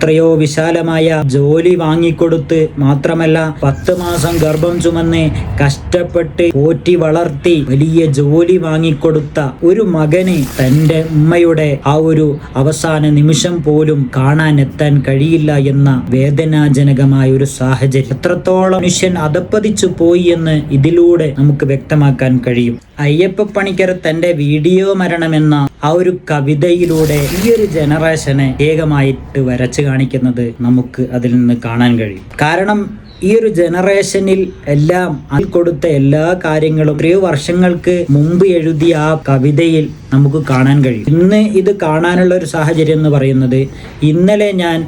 എത്രയോ വിശാലമായ ജോലി വാങ്ങിക്കൊടുത്ത് മാത്രമല്ല പത്ത് മാസം ഗർഭം ചുമന്ന് കഷ്ടപ്പെട്ട് പോറ്റി വളർത്തി വലിയ ജോലി വാങ്ങിക്കൊടുത്ത ഒരു മകന് തന്റെ ഉമ്മയുടെ ആ ഒരു അവസാന നിമിഷം പോലും കാണാൻ എത്താൻ കഴിയില്ല എന്ന വേദനാജനകമായ ഒരു സാഹചര്യം. എത്രത്തോളം മനുഷ്യൻ അധപ്പതിച്ചു പോയി എന്ന് ഇതിലൂടെ നമുക്ക് വ്യക്തമാക്കാൻ കഴിയും. അയ്യപ്പ പണിക്കർ തന്റെ വീഡിയോ മരണമെന്ന ആ ഒരു കവിതയിലൂടെ ഈ ഒരു ജനറേഷനെ ഏകമായിട്ട് വരച്ചു കാണിക്കുന്നത് നമുക്ക് അതിൽ നിന്ന് കാണാൻ കഴിയും. കാരണം ഈ ഒരു ജനറേഷനിൽ എല്ലാം അതിൽ കൊടുത്ത എല്ലാ കാര്യങ്ങളും എത്രയോ വർഷങ്ങൾക്ക് മുമ്പ് എഴുതിയ ആ കവിതയിൽ നമുക്ക് കാണാൻ കഴിയും. ഇന്ന് ഇത് കാണാനുള്ള ഒരു സാഹചര്യം എന്ന് പറയുന്നത് ഇന്നലെ ഞാൻ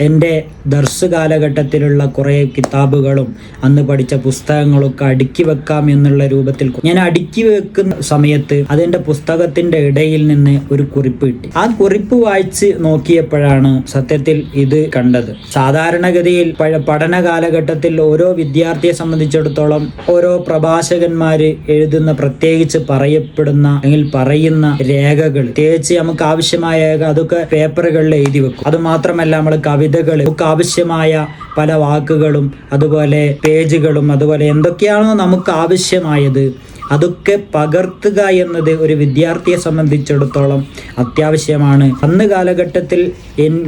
എന്റെ ദർസ് കാലഘട്ടത്തിലുള്ള കുറേ കിതാബുകളും അന്ന് പഠിച്ച പുസ്തകങ്ങളൊക്കെ അടുക്കി വെക്കാം എന്നുള്ള രൂപത്തിൽ ഞാൻ അടുക്കി വെക്കുന്ന സമയത്ത് അതെന്റെ പുസ്തകത്തിന്റെ ഇടയിൽ നിന്ന് ഒരു കുറിപ്പ് കിട്ടി. ആ കുറിപ്പ് വായിച്ച് നോക്കിയപ്പോഴാണ് സത്യത്തിൽ ഇത് കണ്ടത്. സാധാരണഗതിയിൽ പഠന കാലഘട്ടത്തിൽ ഓരോ വിദ്യാർത്ഥിയെ സംബന്ധിച്ചിടത്തോളം ഓരോ പ്രഭാഷകന്മാർ എഴുതുന്ന പ്രത്യേകിച്ച് പറയപ്പെടുന്ന അല്ലെങ്കിൽ പറയുന്ന രേഖകൾ പ്രത്യേകിച്ച് നമുക്ക് ആവശ്യമായ അതൊക്കെ പേപ്പറുകളിൽ എഴുതി വെക്കും. അത് മാത്രമല്ല നമ്മൾ കവിതകൾ നമുക്ക് ആവശ്യമായ പല വാക്കുകളും അതുപോലെ പേജുകളും അതുപോലെ എന്തൊക്കെയാണോ നമുക്ക് ആവശ്യമായത് അതൊക്കെ പകർത്തുക എന്നത് ഒരു വിദ്യാർത്ഥിയെ സംബന്ധിച്ചിടത്തോളം അത്യാവശ്യമാണ്. അന്ന് കാലഘട്ടത്തിൽ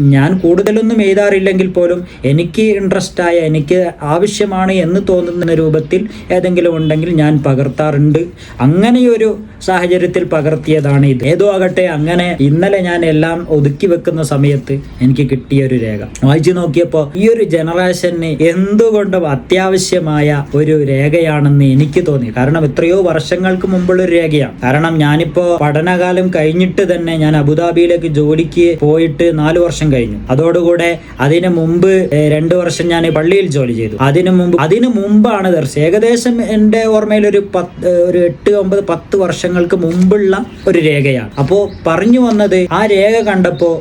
ഞാൻ കൂടുതലൊന്നും എഴുതാറില്ലെങ്കിൽ പോലും എനിക്ക് ഇൻട്രസ്റ്റ് ആയ എനിക്ക് ആവശ്യമാണ് എന്ന് തോന്നുന്ന രൂപത്തിൽ ഏതെങ്കിലും ഉണ്ടെങ്കിൽ ഞാൻ പകർത്താറുണ്ട്. അങ്ങനെയൊരു സാഹചര്യത്തിൽ പകർത്തിയതാണ് ഇത്. ഏതോ ആകട്ടെ അങ്ങനെ ഇന്നലെ ഞാൻ എല്ലാം ഒതുക്കി വെക്കുന്ന സമയത്ത് എനിക്ക് കിട്ടിയ ഒരു രേഖ. വായിച്ചു നോക്കിയപ്പോൾ ഈ ഒരു ജനറേഷന് എന്തുകൊണ്ടും അത്യാവശ്യമായ ഒരു രേഖയാണെന്ന് എനിക്ക് തോന്നി. കാരണം എത്രയോ വർഷങ്ങൾക്ക് മുമ്പുള്ള ഒരു രേഖയാണ്. കാരണം ഞാനിപ്പോ പഠനകാലം കഴിഞ്ഞിട്ട് തന്നെ ഞാൻ അബുദാബിയിലേക്ക് ജോലിക്ക് പോയിട്ട് നാല് വർഷം കഴിഞ്ഞു. അതോടുകൂടെ അതിന് മുമ്പ് രണ്ട് വർഷം ഞാൻ പള്ളിയിൽ ജോലി ചെയ്തു. അതിനു മുമ്പ് അതിനു മുമ്പാണ് ദർശ ഏകദേശം എന്റെ ഓർമ്മയിൽ ഒരു പത്ത് ഒരു എട്ട് ഒമ്പത് പത്ത് വർഷങ്ങൾക്ക് മുമ്പുള്ള ഒരു രേഖയാണ്. അപ്പോൾ പറഞ്ഞു വന്നത് ആ രേഖ കണ്ടപ്പോൾ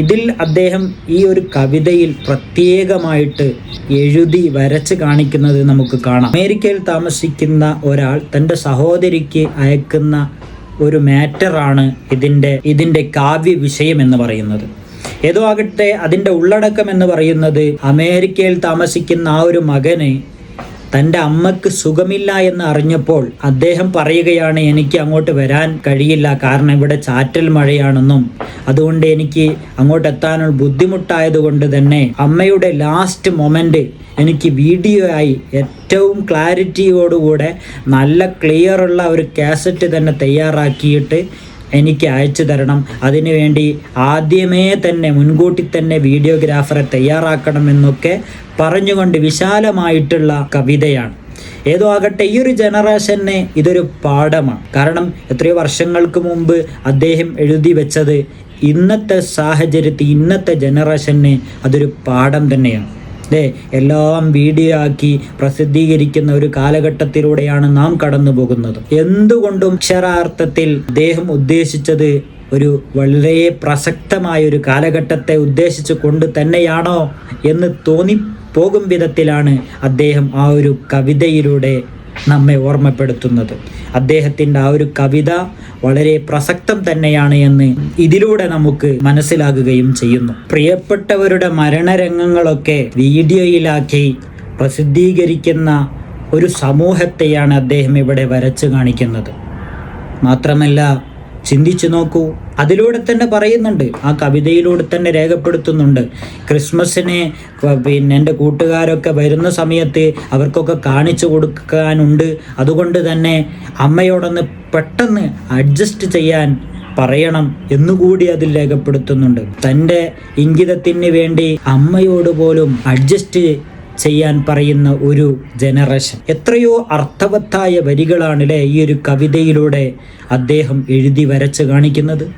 ഇതിൽ അദ്ദേഹം ഈ ഒരു കവിതയിൽ പ്രത്യേകമായിട്ട് എഴുതി വരച്ച് കാണിക്കുന്നത് നമുക്ക് കാണാം. അമേരിക്കയിൽ താമസിക്കുന്ന ഒരാൾ തന്റെ സഹോദരിക്ക് അയക്കുന്ന ഒരു മാറ്ററാണ് ഇതിന്റെ ഇതിന്റെ കാവ്യ വിഷയം എന്ന് പറയുന്നത്. ഏതോ ആകട്ടെ അതിന്റെ ഉള്ളടക്കം എന്ന് പറയുന്നത് അമേരിക്കയിൽ താമസിക്കുന്ന ആ ഒരു മകന് തന്റെ അമ്മയ്ക്ക് സുഖമില്ല എന്ന് അറിഞ്ഞപ്പോൾ അദ്ദേഹം പറയുകയാണ് എനിക്ക് അങ്ങോട്ട് വരാൻ കഴിയില്ല. കാരണം ഇവിടെ ചാറ്റൽ മഴയാണെന്നും അതുകൊണ്ട് എനിക്ക് അങ്ങോട്ട് എത്താനുള്ള ബുദ്ധിമുട്ടായതുകൊണ്ട് തന്നെ അമ്മയുടെ ലാസ്റ്റ് മൊമെന്റ് എനിക്ക് വീഡിയോ ആയി ഏറ്റവും ക്ലാരിറ്റിയോടുകൂടെ നല്ല ക്ലിയറുള്ള ഒരു കാസറ്റ് തന്നെ തയ്യാറാക്കിയിട്ട് എനിക്ക് അയച്ചു തരണം. അതിനുവേണ്ടി ആദ്യമേ തന്നെ മുൻകൂട്ടി തന്നെ വീഡിയോഗ്രാഫറെ തയ്യാറാക്കണമെന്നൊക്കെ പറഞ്ഞുകൊണ്ട് വിശാലമായിട്ടുള്ള കവിതയാണ്. ഏതോ ആകട്ടെ ഈ ഒരു ജനറേഷനെ ഇതൊരു പാഠമാണ്. കാരണം എത്രയോ വർഷങ്ങൾക്ക് മുമ്പ് അദ്ദേഹം എഴുതി വെച്ചത് ഇന്നത്തെ സാഹചര്യത്തിൽ ഇന്നത്തെ ജനറേഷന് അതൊരു പാഠം തന്നെയാണ്. അതെ എല്ലാം വീഡിയോ ആക്കി പ്രസിദ്ധീകരിക്കുന്ന ഒരു കാലഘട്ടത്തിലൂടെയാണ് നാം കടന്നു പോകുന്നത് എന്തുകൊണ്ടും അക്ഷരാർത്ഥത്തിൽ അദ്ദേഹം ഉദ്ദേശിച്ചത് ഒരു വളരെ പ്രസക്തമായ ഒരു കാലഘട്ടത്തെ ഉദ്ദേശിച്ചു കൊണ്ട് തന്നെയാണോ എന്ന് തോന്നി പോകും വിധത്തിലാണ് അദ്ദേഹം ആ ഒരു കവിതയിലൂടെ നമ്മെ ഓർമ്മപ്പെടുത്തുന്നത്. അദ്ദേഹത്തിന്റെ ആ ഒരു കവിത വളരെ പ്രസക്തം തന്നെയാണ് എന്ന് ഇതിലൂടെ നമുക്ക് മനസ്സിലാകുകയും ചെയ്യുന്നു. പ്രിയപ്പെട്ടവരുടെ മരണരംഗങ്ങളൊക്കെ വീഡിയോയിലാക്കി പ്രസിദ്ധീകരിക്കുന്ന ഒരു സമൂഹത്തെയാണ് അദ്ദേഹം ഇവിടെ വരച്ചു കാണിക്കുന്നത്. മാത്രമല്ല ചിന്തിച്ചു നോക്കൂ. അതിലൂടെ തന്നെ പറയുന്നുണ്ട്. ആ കവിതയിലൂടെ തന്നെ രേഖപ്പെടുത്തുന്നുണ്ട്. ക്രിസ്മസിനെ പിന്നെ എന്റെ കൂട്ടുകാരൊക്കെ വരുന്ന സമയത്ത് അവർക്കൊക്കെ കാണിച്ചു കൊടുക്കാനുണ്ട്. അതുകൊണ്ട് തന്നെ അമ്മയോടൊന്ന് പെട്ടെന്ന് അഡ്ജസ്റ്റ് ചെയ്യാൻ പറയണം എന്നുകൂടി അതിൽ രേഖപ്പെടുത്തുന്നുണ്ട്. തന്റെ ഇംഗിതത്തിന് വേണ്ടി അമ്മയോട് പോലും അഡ്ജസ്റ്റ് ചെയ്യാൻ പറയുന്ന ഒരു ജനറേഷൻ എത്രയോ അർത്ഥവത്തായ വരികളാണ് ഈ ഒരു കവിതയിലൂടെ അദ്ദേഹം എഴുതി വരച്ച് കാണിക്കുന്നത്?